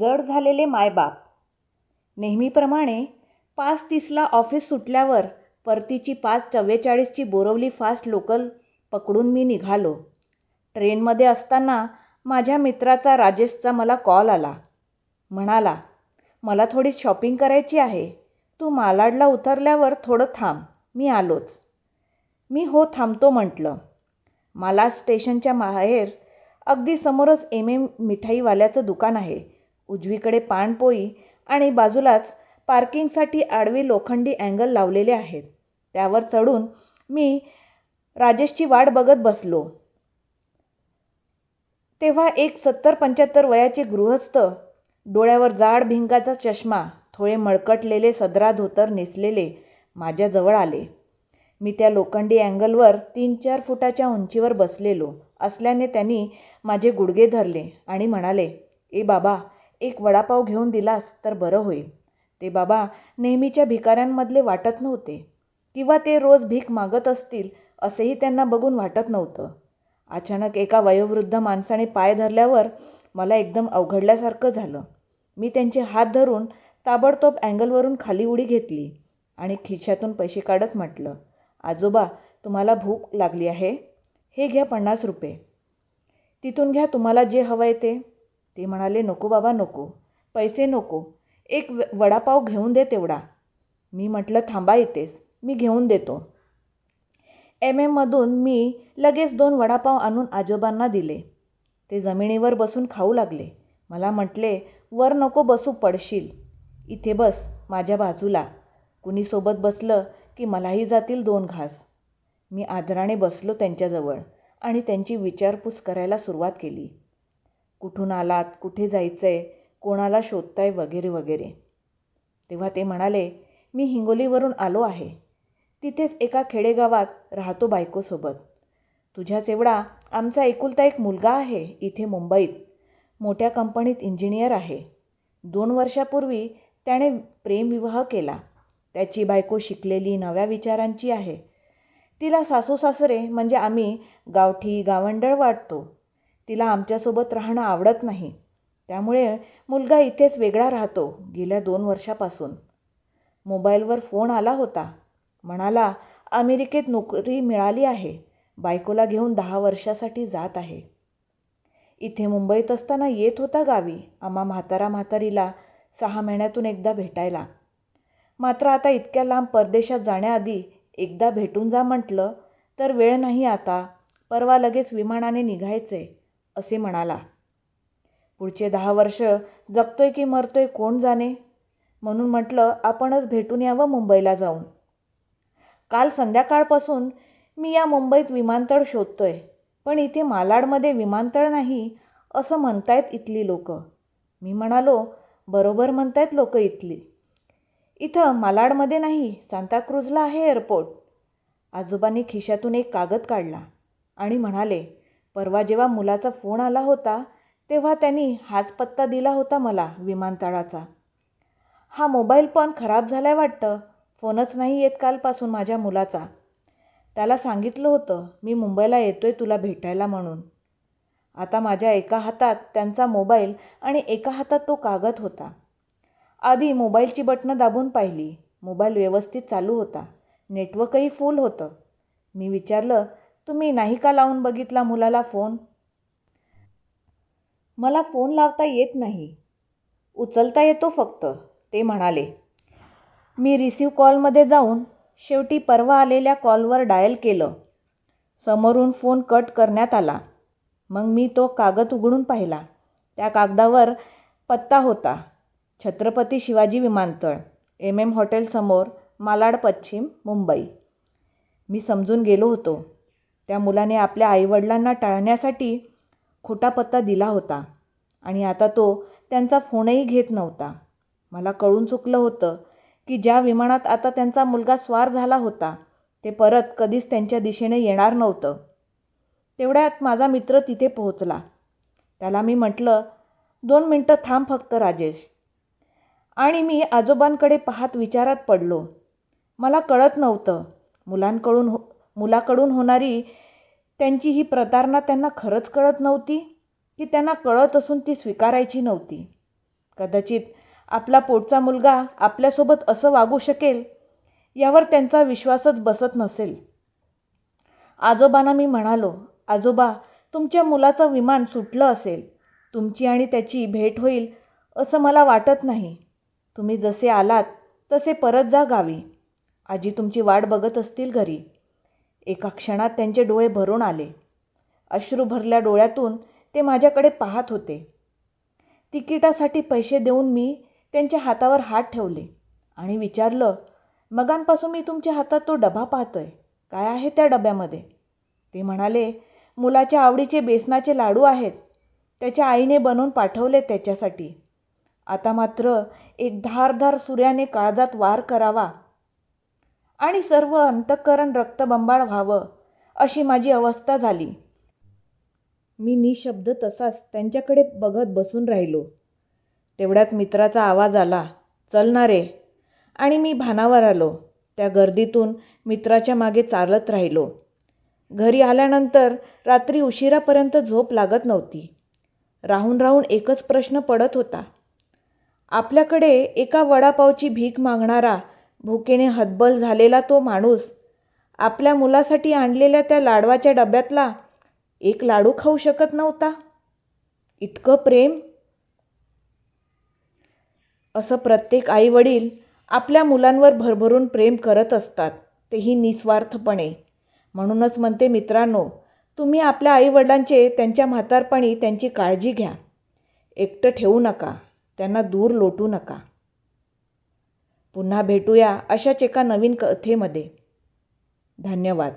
जड झालेले मायबाप. नेहमीप्रमाणे पाच तीसला ऑफिस सुटल्यावर परतीची पाच चव्वेचाळीसची बोरवली फास्ट लोकल पकडून मी निघालो. ट्रेनमध्ये असताना माझ्या मित्राचा राजेशचा मला कॉल आला. म्हणाला मला थोडी शॉपिंग करायची आहे. तू मालाडला उतरल्यावर थोडं थांब मी आलोच. मी हो थांबतो म्हटलं. मालाड स्टेशनच्या बाहेर अगदी समोरच एम एम मिठाईवाल्याचं दुकान आहे. उजवीकडे पाणपोई आणि बाजूलाच पार्किंगसाठी आडवी लोखंडी अँगल लावलेले आहेत. त्यावर चढून मी राजेशची वाट बघत बसलो. तेव्हा एक सत्तर पंच्याहत्तर वयाचे गृहस्थ डोळ्यावर जाड भिंगाचा चष्मा थोडे मळकटलेले सदरा धोतर नेसलेले माझ्याजवळ आले. मी त्या लोखंडी अँगलवर तीन चार फुटाच्या उंचीवर बसलेलो असल्याने त्यांनी माझे गुडघे धरले आणि म्हणाले ए बाबा एक वडापाव घेऊन दिलास तर बरं होईल. ते बाबा नेहमीच्या भिकाऱ्यांमधले वाटत नव्हते. किंवा ते रोज भीक मागत असतील असेही त्यांना बघून वाटत नव्हतं. अचानक एका वयोवृद्ध माणसाने पाय धरल्यावर मला एकदम अवघडल्यासारखं झालं. मी त्यांचे हात धरून ताबडतोब अँगलवरून खाली उडी घेतली आणि खिशातून पैसे काढत म्हटलं आजोबा तुम्हाला भूक लागली आहे? हे घ्या पन्नास रुपये. तिथून घ्या तुम्हाला जे हवं आहे ते. ते म्हणाले नको बाबा नको. पैसे नको. एक वडापाव घेऊन दे तेवढा. मी म्हटलं थांबा येतेस मी घेऊन देतो. एम एममधून मी लगेच दोन वडापाव आणून आजोबांना दिले. ते जमिनीवर बसून खाऊ लागले. मला म्हटले वर नको बसू पडशील. इथे बस माझ्या बाजूला. कुणी सोबत बसलं की मलाही जातील दोन घास. मी आदराने बसलो त्यांच्याजवळ आणि त्यांची विचारपूस करायला सुरुवात केली. कुठून आलात? कुठे जायचं आहे कोणाला शोधताय? वगैरे वगैरे. तेव्हा ते म्हणाले मी हिंगोलीवरून आलो आहे. तिथेच एका खेडेगावात राहतो बायकोसोबत. तुझ्याच एवढा आमचा एकुलता एक मुलगा आहे इथे मुंबईत. मोठ्या कंपनीत इंजिनियर आहे. दोन वर्षापूर्वी त्याने प्रेमविवाह केला. त्याची बायको शिकलेली नव्या विचारांची आहे. तिला सासू सासरे म्हणजे आम्ही गावठी गावंडळ वाटतो. तिला आमच्यासोबत राहणं आवडत नाही. त्यामुळे मुलगा इथेच वेगळा राहतो गेल्या दोन वर्षापासून. मोबाईलवर फोन आला होता. म्हणाला अमेरिकेत नोकरी मिळाली आहे. बायकोला घेऊन दहा वर्षासाठी जात आहे. इथे मुंबईत असताना येत होता गावी. आम्हा म्हातारा म्हातारीला सहा महिन्यातून एकदा भेटायला. मात्र आता इतक्या लांब परदेशात जाण्याआधी एकदा भेटून जा म्हटलं तर वेळ नाही आता. परवा लगेच विमानाने निघायचे. असे म्हणाला. पुढचे दहा वर्ष जगतोय की मरतोय कोण जाणे? म्हणून म्हटलं आपणच भेटून यावं मुंबईला जाऊन. काल संध्याकाळपासून मी या मुंबईत विमानतळ शोधतोय पण इथे मालाडमध्ये विमानतळ नाही असं म्हणतायत इथली लोक. मी म्हणालो बरोबर म्हणतायत लोक इथली. इथं मालाडमध्ये नाही सांताक्रूजला आहे एअरपोर्ट. आजोबांनी खिशातून एक कागद काढला आणि म्हणाले परवा जेव्हा मुलाचा फोन आला होता तेव्हा त्यांनी हाच पत्ता दिला होता मला विमानतळाचा. हा मोबाईल पण खराब झालाय वाटतं. फोनच नाही येत कालपासून माझ्या मुलाचा. त्याला सांगितलं होतं मी मुंबईला येतोय तुला भेटायला म्हणून. आता माझ्या एका हातात त्यांचा मोबाईल आणि एका हातात तो कागद होता. आधी मोबाईलची बटणं दाबून पाहिली. मोबाईल व्यवस्थित चालू होता. नेटवर्कही फुल होतं. मी विचारलं तुम्ही नाही का लावून बघितला मुलाला फोन? मला फोन लावता येत नाही. उचलता येतो फक्त ते म्हणाले. मी रिसीव कॉलमध्ये जाऊन शेवटी परवा आलेल्या कॉलवर डायल केलं. समोरून फोन कट करण्यात आला. मग मी तो कागद उघडून पाहिला. त्या कागदावर पत्ता होता. छत्रपती शिवाजी विमानतळ एम एम हॉटेलसमोर मालाड पश्चिम मुंबई. मी समजून गेलो होतो. त्या मुलाने आपल्या आईवडिलांना टाळण्यासाठी खोटा पत्ता दिला होता. आणि आता तो त्यांचा फोनही घेत नव्हता. मला कळून चुकलं होतं की ज्या विमानात आता त्यांचा मुलगा स्वार झाला होता ते परत कधीच त्यांच्या दिशेने येणार नव्हतं. तेवढ्यात माझा मित्र तिथे पोहोचला. त्याला मी म्हटलं दोन मिनटं थांब फक्त राजेश. आणि मी आजोबांकडे पाहत विचारात पडलो. मला कळत नव्हतं. मुलांकडून हो मुलाकडून होणारी त्यांची ही प्रतारणा त्यांना खरंच कळत नव्हती की त्यांना कळत असून ती स्वीकारायची नव्हती. कदाचित आपला पोटचा मुलगा आपल्यासोबत असं वागू शकेल यावर त्यांचा विश्वासच बसत नसेल. आजोबांना मी म्हणालो आजोबा तुमच्या मुलाचं विमान सुटलं असेल. तुमची आणि त्याची भेट होईल असं मला वाटत नाही. तुम्ही जसे आलात तसे परत जा गावी. आजी तुमची वाट बघत असतील घरी. एका क्षणात त्यांचे डोळे भरून आले. अश्रू भरल्या डोळ्यातून ते माझ्याकडे पाहत होते. तिकिटासाठी पैसे देऊन मी त्यांच्या हातावर हात ठेवले आणि विचारलं मगांपासून मी तुमच्या हातात तो डबा पाहतोय. काय आहे त्या डब्यामध्ये? ते म्हणाले मुलाच्या आवडीचे बेसनाचे लाडू आहेत. त्याच्या आईने बनवून पाठवले त्याच्यासाठी. आता मात्र एक धारधार सूर्याने काळजात वार करावा आणि सर्व अंतःकरण रक्तबंबाळ व्हावं अशी माझी अवस्था झाली. मी निशब्द तसाच त्यांच्याकडे बघत बसून राहिलो. तेवढ्यात मित्राचा आवाज आला चल ना रे. आणि मी भानावर आलो. त्या गर्दीतून मित्राच्या मागे चालत राहिलो. घरी आल्यानंतर रात्री उशिरापर्यंत झोप लागत नव्हती. राहून राहून एकच प्रश्न पडत होता. आपल्याकडे एका वडापावची भीक मागणारा भुकेने हतबल झालेला तो माणूस आपल्या मुलासाठी आणलेल्या त्या लाडवाच्या डब्यातला एक लाडू खाऊ शकत नव्हता. इतकं प्रेम? असं प्रत्येक आईवडील आपल्या मुलांवर भरभरून प्रेम करत असतात तेही निस्वार्थपणे. म्हणूनच म्हणते मित्रांनो तुम्ही आपल्या आईवडिलांचे त्यांच्या म्हातारपणी त्यांची काळजी घ्या. एकटं ठेवू नका त्यांना दूर लोटू नका. पुन्हा भेटूया अशाच एका नवीन कथेमध्ये. धन्यवाद.